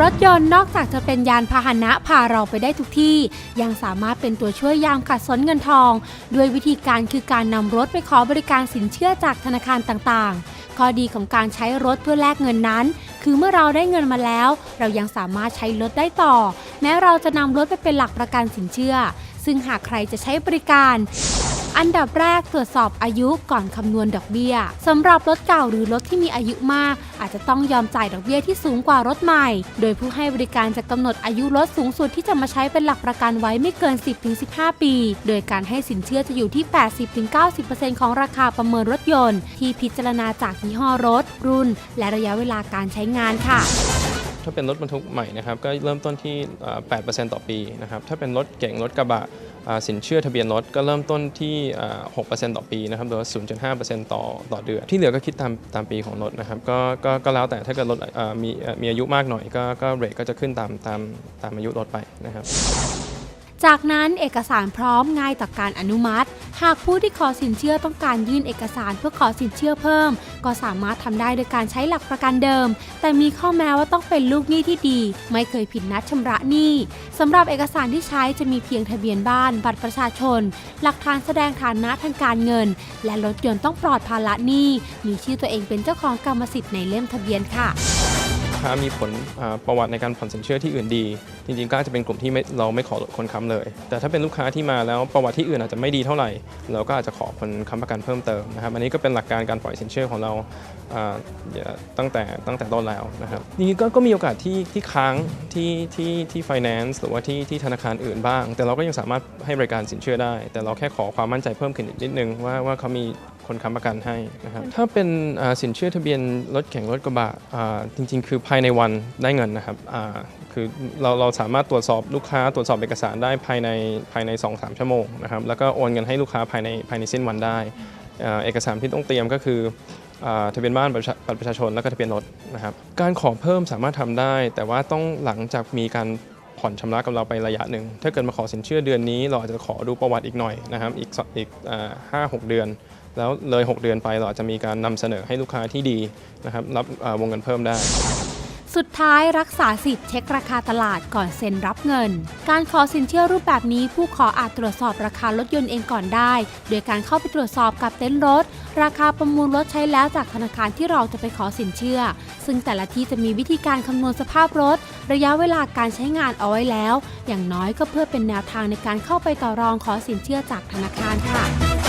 รถยนต์นอกจากจะเป็นยานพาหนะพาเราไปได้ทุกที่ ยังสามารถเป็นตัวช่วยยามขัดสนเงินทอง ด้วยวิธีการคือการนำรถไปขอบริการสินเชื่อจากธนาคารต่างๆ ข้อดีของการใช้รถเพื่อแลกเงินนั้น คือเมื่อเราได้เงินมาแล้ว เรายังสามารถใช้รถได้ต่อ แม้เราจะนำรถไปเป็นหลักประกันสินเชื่อ ซึ่งหากใครจะใช้บริการ อันดับแรกตรวจสอบอายุก่อนคำนวณดอกเบี้ยสำหรับรถเก่าหรือรถที่มีอายุมาก อาจจะต้องยอมจ่ายดอกเบี้ยที่สูงกว่ารถใหม่ โดยผู้ให้บริการจะกำหนดอายุรถสูงสุดที่จะมาใช้เป็นหลักประกันไว้ไม่เกิน 10-15 ปี โดยการให้สินเชื่อจะอยู่ที่ 80-90%ของราคาประเมินรถยนต์ ที่พิจารณาจากยี่ห้อรถ รุ่น และระยะเวลาการใช้งานค่ะถ้าเป็นรถบรรทุกใหม่นะครับก็เริ่มต้นที่เอ่อ8%ต่อปีนะครับ ถ้าเป็นรถเก่งรถกระบะ สินเชื่อทะเบียนรถก็เริ่มต้นที่อ่า6%ต่อปีนะครับหรือว่า0.5%ต่อต่อเดือนที่เหลือก็คิดตามตามปีของรถนะครับก็ก็ก็แล้วแต่ถ้าเกิดรถมีมีอายุมากหน่อยก็ก็เรทก็จะขึ้นตามตามตามอายุรถไปนะครับ จากนั้นเอกสารพร้อมง่ายต่อการอนุมัติ หากผู้ที่ขอสินเชื่อต้องการยื่นเอกสารเพื่อขอสินเชื่อเพิ่ม ก็สามารถทำได้โดยการใช้หลักประกันเดิม แต่มีข้อแม้ว่าต้องเป็นลูกหนี้ที่ดี ไม่เคยผิดนัดชำระหนี้สำหรับเอกสารที่ใช้จะมีเพียงทะเบียนบ้าน บัตรประชาชน หลักฐานแสดงฐานะทางการเงิน และรถยนต์ต้องปลอดภาระหนี้ มีชื่อตัวเองเป็นเจ้าของกรรมสิทธิ์ในเล่มทะเบียนค่ะ ค้ามีผลอ่าประวัติในการผ่อนสินเชื่อที่อื่นดี จริงๆก็อาจจะเป็นกลุ่มที่ไม่เราไม่ขอคนค้ำเลย แต่ถ้าเป็นลูกค้าที่มาแล้วประวัติที่อื่นอาจจะไม่ดีเท่าไหร่ เราก็อาจจะขอคนค้ำประกันเพิ่มเติมนะครับอันนี้ก็เป็นหลักการการปล่อยสินเชื่อของเราอ่าตั้งแต่ตั้งแต่ต้นแล้วนะครับจริงๆก็ก็มีโอกาสที่ที่ค้างที่ที่ที่ finance หรือว่าที่ที่ธนาคารอื่นบ้าง แต่เราก็ยังสามารถให้บริการสินเชื่อได้ แต่เราแค่ขอความมั่นใจเพิ่มขึ้นอีกนิดนึงว่าว่าเขามี คนค้ำประกันให้นะครับถ้าเป็นสินเชื่อทะเบียนรถแข่งรถกระบะจริง ๆ คือภายในวันได้เงินนะครับคือเราเราสามารถตรวจสอบลูกค้าตรวจสอบเอกสารได้ภายในภายใน 2-3 ชั่วโมงนะครับแล้วก็โอนเงินให้ลูกค้าภายในภายในสิ้นวันได้เอกสารที่ต้องเตรียมก็คือทะเบียนบ้านบัตรประชาชนแล้วก็ทะเบียนรถนะครับการขอเพิ่มสามารถทำได้ แต่ว่าต้องหลังจากมีการผ่อนชำระกับเราไประยะหนึ่ง ถ้าเกิดมาขอสินเชื่อเดือนนี้ เราอาจจะขอดูประวัติอีกหน่อยนะครับอีกอีกห้าหกเดือน แล้วเลย 6 เดือนไปเราอาจจะมีการนำเสนอให้ลูกค้าที่ดีนะครับรับวงเงินเพิ่มได้ สุดท้ายรักษาสิทธิ์เช็คราคาตลาดก่อนเซ็นรับเงิน การขอสินเชื่อรูปแบบนี้ผู้ขออาจตรวจสอบราคารถยนต์เองก่อนได้ โดยการเข้าไปตรวจสอบกับเต็นท์รถ ราคาประมูลรถใช้แล้วจากธนาคารที่เราจะไปขอสินเชื่อ ซึ่งแต่ละที่จะมีวิธีการคำนวณสภาพรถ ระยะเวลาการใช้งานเอาไว้แล้ว อย่างน้อยก็เพื่อเป็นแนวทางในการเข้าไปต่อรองขอสินเชื่อจากธนาคารค่ะ